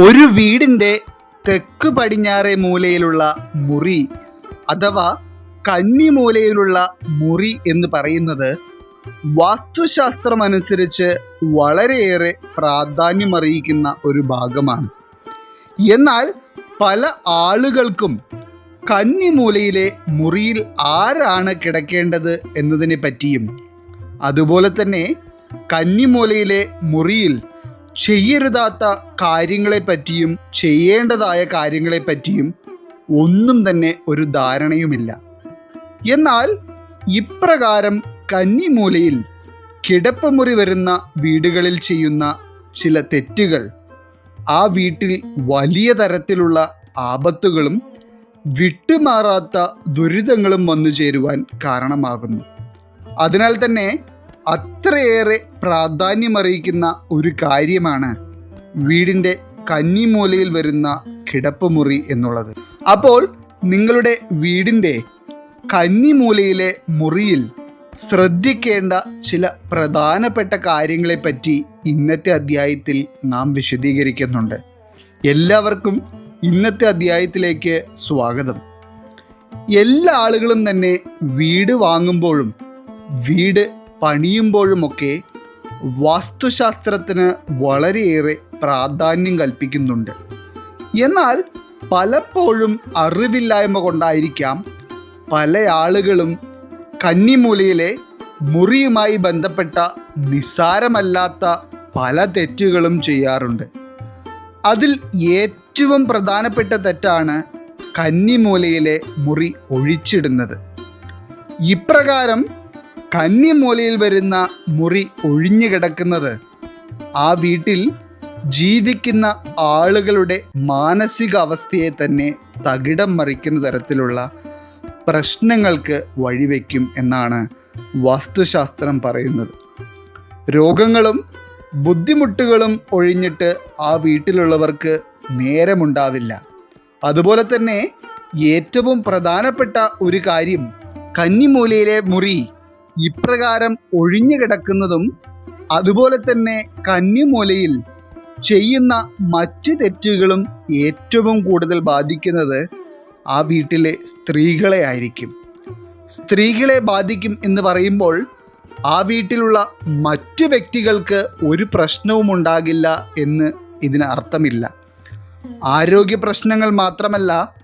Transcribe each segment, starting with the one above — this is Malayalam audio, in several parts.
ഒരു വീടിന്റെ തെക്ക് പടിഞ്ഞാറേ മൂലയിലുള്ള മുറി അഥവാ കന്നി മൂലയിലുള്ള മുറി എന്ന് പറയുന്നത് വാസ്തുശാസ്ത്രമനുസരിച്ച് വളരെയേറെ പ്രാധാന്യമറിയിക്കുന്ന ഒരു ഭാഗമാണ്. എന്നാൽ പല ആളുകൾക്കും കന്നി മൂലയിലെ മുറിയിൽ ആരാണ് കിടക്കേണ്ടത് എന്നതിനെ പറ്റിയും അതുപോലെ തന്നെ കന്നിമൂലയിലെ മുറിയിൽ ചെയ്യരുതാത്ത കാര്യങ്ങളെപ്പറ്റിയും ചെയ്യേണ്ടതായ കാര്യങ്ങളെപ്പറ്റിയും ഒന്നും തന്നെ ഒരു ധാരണയുമില്ല. എന്നാൽ ഇപ്രകാരം കന്നിമൂലയിൽ കിടപ്പുമുറി വരുന്ന വീടുകളിൽ ചെയ്യുന്ന ചില തെറ്റുകൾ ആ വീട്ടിൽ വലിയ തരത്തിലുള്ള ആപത്തുകളും വിട്ടുമാറാത്ത ദുരിതങ്ങളും വന്നു ചേരുവാൻ കാരണമാകുന്നു. അതിനാൽ തന്നെ അത്രയേറെ പ്രാധാന്യമറിയിക്കുന്ന ഒരു കാര്യമാണ് വീടിന്റെ കന്നിമൂലയിൽ വരുന്ന കിടപ്പുമുറി എന്നുള്ളത്. അപ്പോൾ നിങ്ങളുടെ വീടിന്റെ കന്നിമൂലയിലെ മുറിയിൽ ശ്രദ്ധിക്കേണ്ട ചില പ്രധാനപ്പെട്ട കാര്യങ്ങളെപ്പറ്റി ഇന്നത്തെ അധ്യായത്തിൽ നാം വിശദീകരിക്കുന്നുണ്ട്. എല്ലാവർക്കും ഇന്നത്തെ അധ്യായത്തിലേക്ക് സ്വാഗതം. എല്ലാ ആളുകളും തന്നെ വീട് വാങ്ങുമ്പോഴും വീട് പണിയുമ്പോഴുമൊക്കെ വാസ്തുശാസ്ത്രത്തിന് വളരെയേറെ പ്രാധാന്യം കൽപ്പിക്കുന്നുണ്ട്. എന്നാൽ പലപ്പോഴും അറിവില്ലായ്മ കൊണ്ടായിരിക്കാം പല ആളുകളും കന്നിമൂലയിലെ മുറിയുമായി ബന്ധപ്പെട്ട നിസ്സാരമല്ലാത്ത പല തെറ്റുകളും ചെയ്യാറുണ്ട്. അതിൽ ഏറ്റവും പ്രധാനപ്പെട്ട തെറ്റാണ് കന്നിമൂലയിലെ മുറി ഒഴിച്ചിടുന്നത്. ഇപ്രകാരം കന്നിമൂലയിൽ വരുന്ന മുറി ഒഴിഞ്ഞു കിടക്കുന്നത്. ആ വീട്ടിൽ ജീവിക്കുന്ന ആളുകളുടെ മാനസികാവസ്ഥയെ തന്നെ തകിടം മറിക്കുന്ന തരത്തിലുള്ള പ്രശ്നങ്ങൾക്ക് വഴിവെക്കും എന്നാണ് വാസ്തുശാസ്ത്രം പറയുന്നത്. രോഗങ്ങളും ബുദ്ധിമുട്ടുകളും ഒഴിഞ്ഞിട്ട് ആ വീട്ടിലുള്ളവർക്ക് നേരമുണ്ടാവില്ല. അതുപോലെ തന്നെ ഏറ്റവും പ്രധാനപ്പെട്ട ഒരു കാര്യം കന്നിമൂലയിലെ മുറി ഇപ്രകാരം ഒഴിഞ്ഞു കിടക്കുന്നതും അതുപോലെ തന്നെ കന്നിമൂലയിൽ ചെയ്യുന്ന മറ്റു തെറ്റുകളും ഏറ്റവും കൂടുതൽ ബാധിക്കുന്നത് ആ വീട്ടിലെ സ്ത്രീകളെ ആയിരിക്കും. സ്ത്രീകളെ ബാധിക്കും എന്ന് പറയുമ്പോൾ ആ വീട്ടിലുള്ള മറ്റു വ്യക്തികൾക്ക് ഒരു പ്രശ്നവും ഉണ്ടാകില്ല എന്ന് ഇതിന് അർത്ഥമില്ല. ആരോഗ്യ പ്രശ്നങ്ങൾ മാത്രമല്ല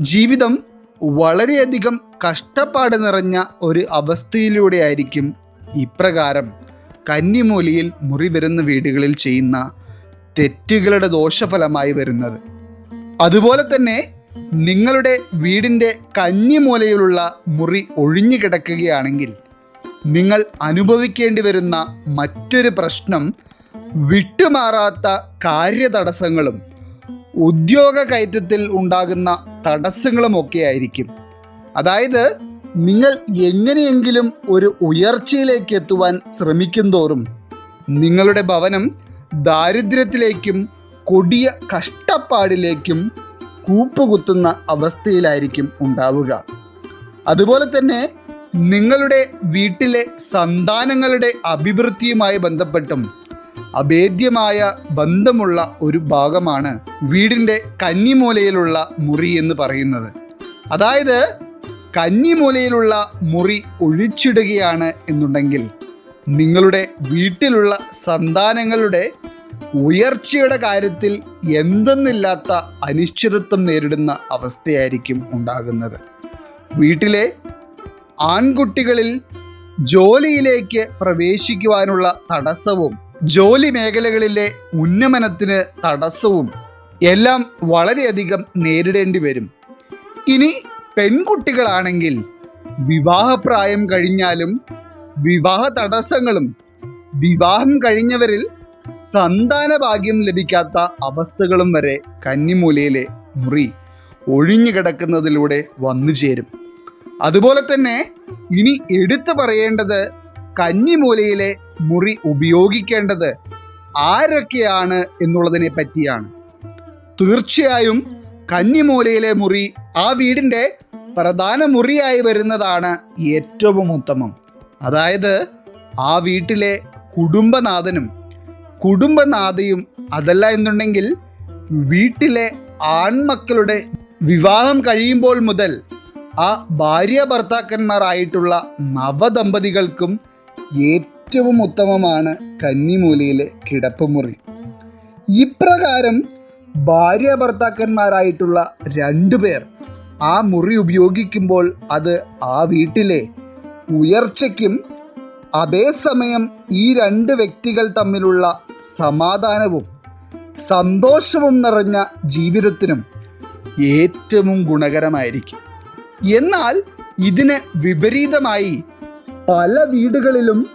ജീവിതം വളരെയധികം കഷ്ടപ്പാട് നിറഞ്ഞ ഒരു അവസ്ഥയിലൂടെ ആയിരിക്കും ഇപ്രകാരം കന്നിമൂലിയിൽ മുറി വരുന്ന വീടുകളിൽ ചെയ്യുന്ന തെറ്റുകളുടെ ദോഷഫലമായി വരുന്നത്. അതുപോലെ തന്നെ നിങ്ങളുടെ വീടിന്റെ കന്നിമൂലയിലുള്ള മുറി ഒഴിഞ്ഞു കിടക്കുകയാണെങ്കിൽ നിങ്ങൾ അനുഭവിക്കേണ്ടി വരുന്ന മറ്റൊരു പ്രശ്നം വിട്ടുമാറാത്ത കാര്യതടസ്സങ്ങളും ഉദ്യോഗ കയറ്റത്തിൽ ഉണ്ടാകുന്ന തടസ്സങ്ങളുമൊക്കെ ആയിരിക്കും അതായത് നിങ്ങൾ എങ്ങനെയെങ്കിലും ഒരു ഉയർച്ചയിലേക്ക് എത്തുവാൻ ശ്രമിക്കും തോറും നിങ്ങളുടെ ഭവനം ദാരിദ്ര്യത്തിലേക്കും കൊടിയ കഷ്ടപ്പാടിലേക്കും കൂപ്പുകുത്തുന്ന അവസ്ഥയിലായിരിക്കും ഉണ്ടാവുക. അതുപോലെ തന്നെ നിങ്ങളുടെ വീട്ടിലെ സന്താനങ്ങളുടെ അഭിവൃദ്ധിയുമായി ബന്ധപ്പെട്ടും അഭേദ്യമായ ബന്ധമുള്ള ഒരു ഭാഗമാണ് വീടിന്റെ കന്നിമൂലയിലുള്ള മുറി എന്ന് പറയുന്നത്. അതായത് കന്നിമൂലയിലുള്ള മുറി ഒഴിച്ചിടുകയാണ് എന്നുണ്ടെങ്കിൽ നിങ്ങളുടെ വീട്ടിലുള്ള സന്താനങ്ങളുടെ ഉയർച്ചയുടെ കാര്യത്തിൽ എന്തെന്നില്ലാത്ത അനിശ്ചിതത്വം നേരിടുന്ന അവസ്ഥയായിരിക്കും ഉണ്ടാകുന്നത്. വീട്ടിലെ ആൺകുട്ടികളിൽ ജോലിയിലേക്ക് പ്രവേശിക്കുവാനുള്ള തടസ്സവും ജോലി മേഖലകളിലെ ഉന്നമനത്തിന് തടസ്സവും എല്ലാം വളരെയധികം നേരിടേണ്ടി വരും. ഇനി പെൺകുട്ടികളാണെങ്കിൽ വിവാഹപ്രായം കഴിഞ്ഞാലും വിവാഹ തടസ്സങ്ങളും വിവാഹം കഴിഞ്ഞവരിൽ സന്താന ഭാഗ്യം ലഭിക്കാത്ത അവസ്ഥകളും വരെ കന്നിമൂലയിലെ മുറി ഒഴിഞ്ഞു കിടക്കുന്നതിലൂടെ വന്നു ചേരും. അതുപോലെ തന്നെ ഇനി എടുത്തു പറയേണ്ടത് കന്നിമൂലയിലെ മുറി ഉപയോഗിക്കേണ്ടത് ആരൊക്കെയാണ് എന്നുള്ളതിനെ പറ്റിയാണ്. തീർച്ചയായും കന്നിമൂലയിലെ മുറി ആ വീടിന്റെ പ്രധാന മുറിയായി വരുന്നതാണ് ഏറ്റവും ഉത്തമം. അതായത് ആ വീട്ടിലെ കുടുംബനാഥനും കുടുംബനാഥയും അതല്ല എന്നുണ്ടെങ്കിൽ വീട്ടിലെ ആൺമക്കളുടെ വിവാഹം കഴിയുമ്പോൾ മുതൽ ആ ഭാര്യ ഭർത്താക്കന്മാരായിട്ടുള്ള നവദമ്പതികൾക്കും ഏറ്റവും ഉത്തമമാണ് കന്നിമൂലയിലെ കിടപ്പുമുറി. ഇപ്രകാരം ഭാര്യ ഭർത്താക്കന്മാരായിട്ടുള്ള രണ്ടു പേർ ആ മുറി ഉപയോഗിക്കുമ്പോൾ അത് ആ വീട്ടിലെ ഉയർച്ചയ്ക്കും അതേസമയം ഈ രണ്ട് വ്യക്തികൾ തമ്മിലുള്ള സമാധാനവും സന്തോഷവും നിറഞ്ഞ ജീവിതത്തിനും ഏറ്റവും ഗുണകരമായിരിക്കും. എന്നാൽ ഇതിന് വിപരീതമായി പല വീടുകളിലും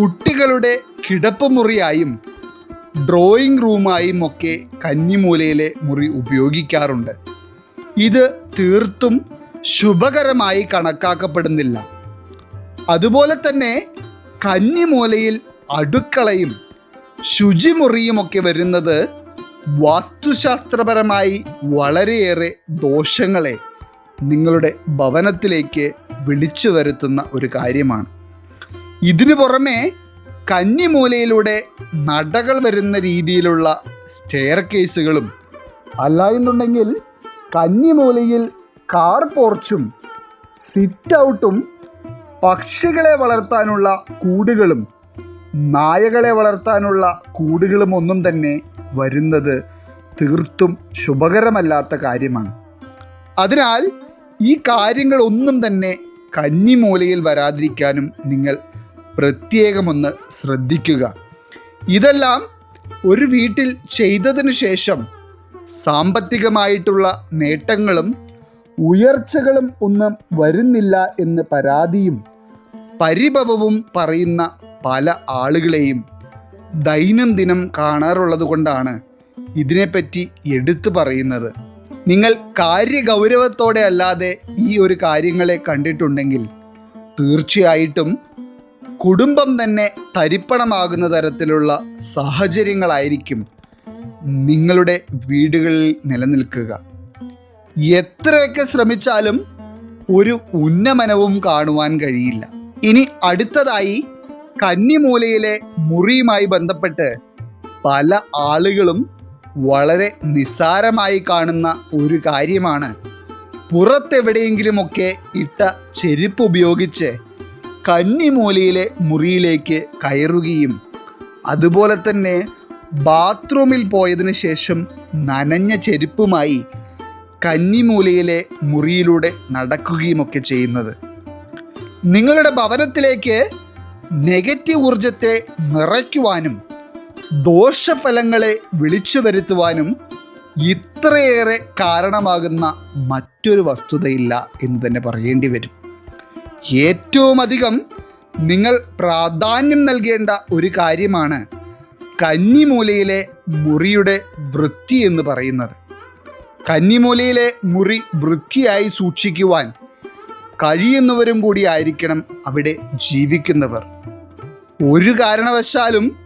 കുട്ടികളുടെ കിടപ്പുമുറിയായും ഡ്രോയിങ് റൂമായും ഒക്കെ കന്നിമൂലയിലെ മുറി ഉപയോഗിക്കാറുണ്ട്. ഇത് തീർത്തും ശുഭകരമായി കണക്കാക്കപ്പെടുന്നില്ല. അതുപോലെ തന്നെ കന്നിമൂലയിൽ അടുക്കളയും ശുചിമുറിയുമൊക്കെ വരുന്നത് വാസ്തുശാസ്ത്രപരമായി വളരെയേറെ ദോഷങ്ങളെ നിങ്ങളുടെ ഭവനത്തിലേക്ക് വിളിച്ചു വരുത്തുന്ന ഒരു കാര്യമാണ്. ഇതിനു പുറമെ കന്നിമൂലയിലൂടെ നടകൾ വരുന്ന രീതിയിലുള്ള സ്റ്റെയർ കേസുകളും അല്ല എന്നുണ്ടെങ്കിൽ കന്നിമൂലയിൽ കാർ പോർച്ചും സിറ്റ് ഔട്ടും പക്ഷികളെ വളർത്താനുള്ള കൂടുകളും നായകളെ വളർത്താനുള്ള കൂടുകളും ഒന്നും തന്നെ വരുന്നത് തീർത്തും ശുഭകരമല്ലാത്ത കാര്യമാണ്. അതിനാൽ ഈ കാര്യങ്ങളൊന്നും തന്നെ കന്നിമൂലയിൽ വരാതിരിക്കാനും നിങ്ങൾ പ്രത്യേകമൊന്ന് ശ്രദ്ധിക്കുക. ഇതെല്ലാം ഒരു വീട്ടിൽ ചെയ്തതിനു ശേഷം സാമ്പത്തികമായിട്ടുള്ള നേട്ടങ്ങളും ഉയർച്ചകളും ഒന്നും വരുന്നില്ല എന്ന് പരാതിയും പരിഭവവും പറയുന്ന പല ആളുകളെയും ദൈനംദിനം കാണാറുള്ളത് കൊണ്ടാണ് ഇതിനെപ്പറ്റി എടുത്തു പറയുന്നത്. നിങ്ങൾ കാര്യഗൗരവത്തോടെ അല്ലാതെ ഈ ഒരു കാര്യങ്ങളെ കണ്ടിട്ടുണ്ടെങ്കിൽ തീർച്ചയായിട്ടും കുടുംബം തന്നെ തരിപ്പണമാകുന്ന തരത്തിലുള്ള സാഹചര്യങ്ങളായിരിക്കും നിങ്ങളുടെ വീടുകളിൽ നിലനിൽക്കുക. എത്രയൊക്കെ ശ്രമിച്ചാലും ഒരു ഉന്നമനവും കാണുവാൻ കഴിയില്ല. ഇനി അടുത്തതായി കന്നിമൂലയിലെ മുറിയുമായി ബന്ധപ്പെട്ട് പല ആളുകളും വളരെ നിസ്സാരമായി കാണുന്ന ഒരു കാര്യമാണ്. പുറത്തെവിടെയെങ്കിലുമൊക്കെ ഇട്ട ചെരുപ്പ് ഉപയോഗിച്ച് കന്നിമൂലയിലെ മുറിയിലേക്ക് കയറുകയും അതുപോലെ തന്നെ ബാത്റൂമിൽ പോയതിനു ശേഷം നനഞ്ഞ ചെരുപ്പുമായി കന്നിമൂലയിലെ മുറിയിലൂടെ നടക്കുകയുമൊക്കെ ചെയ്യുന്നത്. നിങ്ങളുടെ ഭവനത്തിലേക്ക് നെഗറ്റീവ് ഊർജത്തെ നിറയ്ക്കുവാനും ദോഷഫലങ്ങളെ വിളിച്ചു വരുത്തുവാനും ഇത്രയേറെ കാരണമാകുന്ന മറ്റൊരു വസ്തുതയില്ല എന്ന് തന്നെ പറയേണ്ടി വരും. ഏറ്റവും അധികം നിങ്ങൾ പ്രാധാന്യം നൽകേണ്ട ഒരു കാര്യമാണ് കന്നിമൂലയിലെ മുറിയുടെ വൃത്തി എന്ന് പറയുന്നത്. കന്നിമൂലയിലെ മുറി വൃത്തിയായി സൂക്ഷിക്കുവാൻ കഴിയുന്നവരും കൂടി ആയിരിക്കണം അവിടെ ജീവിക്കുന്നവർ. ഒരു കാരണവശാലും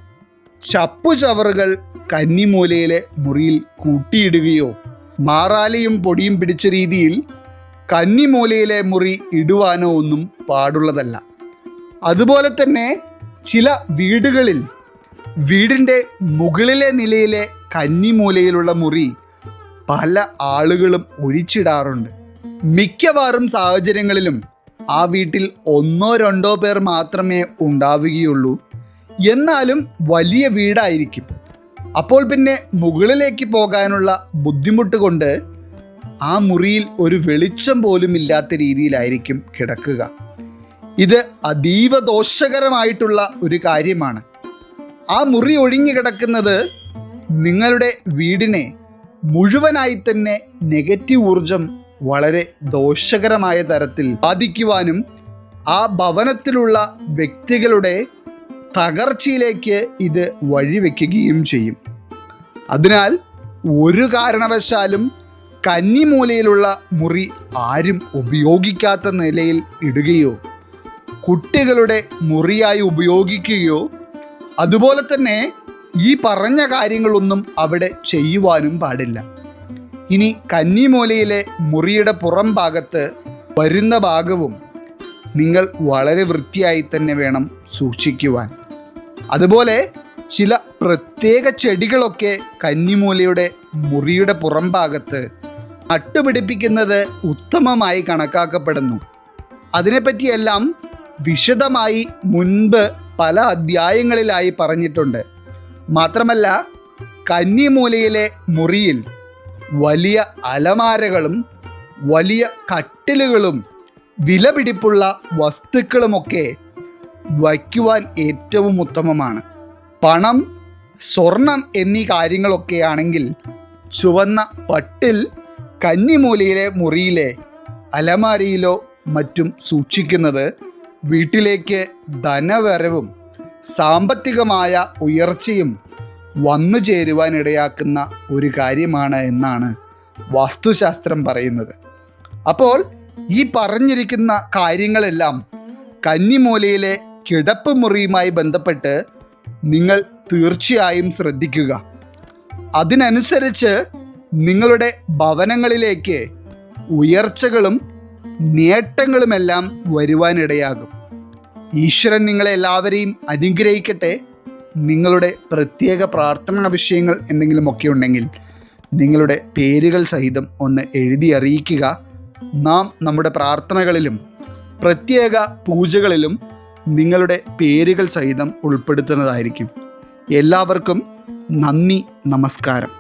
ചപ്പുചവറുകൾ കന്നിമൂലയിലെ മുറിയിൽ കൂട്ടിയിടുകയോ മാറാലിയും പൊടിയും പിടിച്ച രീതിയിൽ കന്നിമൂലയിലെ മുറി ഇടുവാനോ ഒന്നും പാടുള്ളതല്ല. അതുപോലെ തന്നെ ചില വീടുകളിൽ വീടിന്റെ മുകളിലെ നിലയിലെ കന്നിമൂലയിലുള്ള മുറി പല ആളുകളും ഒഴിച്ചിടാറുണ്ട്. മിക്കവാറും സാഹചര്യങ്ങളിലും ആ വീട്ടിൽ ഒന്നോ രണ്ടോ പേർ മാത്രമേ ഉണ്ടാവുകയുള്ളൂ. എന്നാലും വലിയ വീടായിരിക്കും. അപ്പോൾ പിന്നെ മുകളിലേക്ക് പോകാനുള്ള ബുദ്ധിമുട്ട് കൊണ്ട് ആ മുറിയിൽ ഒരു വെളിച്ചം പോലും ഇല്ലാത്ത രീതിയിലായിരിക്കും കിടക്കുക. ഇത് അതീവ ദോഷകരമായിട്ടുള്ള ഒരു കാര്യമാണ്. ആ മുറി ഒഴിഞ്ഞു കിടക്കുന്നത് നിങ്ങളുടെ വീടിനെ മുഴുവനായി തന്നെ നെഗറ്റീവ് ഊർജം വളരെ ദോഷകരമായ തരത്തിൽ ബാധിക്കുവാനും ആ ഭവനത്തിലുള്ള വ്യക്തികളുടെ തകർച്ചയിലേക്ക് ഇത് വഴിവെക്കുകയും ചെയ്യും. അതിനാൽ ഒരു കാരണവശാലും കന്നിമൂലയിലുള്ള മുറി ആരും ഉപയോഗിക്കാത്ത നിലയിൽ ഇടുകയോ കുട്ടികളുടെ മുറിയായി ഉപയോഗിക്കുകയോ അതുപോലെ തന്നെ ഈ പറഞ്ഞ കാര്യങ്ങളൊന്നും അവിടെ ചെയ്യുവാനും പാടില്ല. ഇനി കന്നിമൂലയിലെ മുറിയുടെ പുറം ഭാഗത്ത് വരുന്ന ഭാഗവും നിങ്ങൾ വളരെ വൃത്തിയായി തന്നെ വേണം സൂക്ഷിക്കുവാൻ. അതുപോലെ ചില പ്രത്യേക ചെടികളൊക്കെ കന്നിമൂലയുടെ മുറിയുടെ പുറംഭാഗത്ത് നട്ടുപിടിപ്പിക്കുന്നത് ഉത്തമമായി കണക്കാക്കപ്പെടുന്നു. അതിനെപ്പറ്റിയെല്ലാം വിശദമായി മുൻപ് പല അധ്യായങ്ങളിലായി പറഞ്ഞിട്ടുണ്ട്. മാത്രമല്ല കന്നിമൂലയിലെ മുറിയിൽ വലിയ അലമാരകളും വലിയ കട്ടിലുകളും വിലപിടിപ്പുള്ള വസ്തുക്കളുമൊക്കെ വയ്ക്കുവാൻ ഏറ്റവും ഉത്തമമാണ്. പണം സ്വർണം എന്നീ കാര്യങ്ങളൊക്കെ ആണെങ്കിൽ ചുവന്ന പട്ടിൽ കന്നിമൂലയിലെ മുറിയിലെ അലമാരിയിലോ മറ്റും സൂക്ഷിക്കുന്നത് വീട്ടിലേക്ക് ധനവരവും സാമ്പത്തികമായ ഉയർച്ചയും വന്നു ചേരുവാൻ ഇടയാക്കുന്ന ഒരു കാര്യമാണ് എന്നാണ് വാസ്തുശാസ്ത്രം പറയുന്നത്. അപ്പോൾ ഈ പറഞ്ഞിരിക്കുന്ന കാര്യങ്ങളെല്ലാം കന്നിമൂലയിലെ കിടപ്പ് മുറിയുമായി ബന്ധപ്പെട്ട് നിങ്ങൾ തീർച്ചയായും ശ്രദ്ധിക്കുക. അതിനനുസരിച്ച് നിങ്ങളുടെ ഭവനങ്ങളിലേക്ക് ഉയർച്ചകളും നേട്ടങ്ങളുമെല്ലാം വരുവാനിടയാകും. ഈശ്വരൻ നിങ്ങളെ എല്ലാവരെയും അനുഗ്രഹിക്കട്ടെ. നിങ്ങളുടെ പ്രത്യേക പ്രാർത്ഥനാ വിഷയങ്ങൾ എന്തെങ്കിലുമൊക്കെ ഉണ്ടെങ്കിൽ നിങ്ങളുടെ പേരുകൾ സഹിതം ഒന്ന് എഴുതി അറിയിക്കുക. നാം നമ്മുടെ പ്രാർത്ഥനകളിലും പ്രത്യേക പൂജകളിലും നിങ്ങളുടെ പേരുകൾ സഹിതം ഉൾപ്പെടുത്തുന്നതായിരിക്കും. എല്ലാവർക്കും നന്ദി നമസ്കാരം.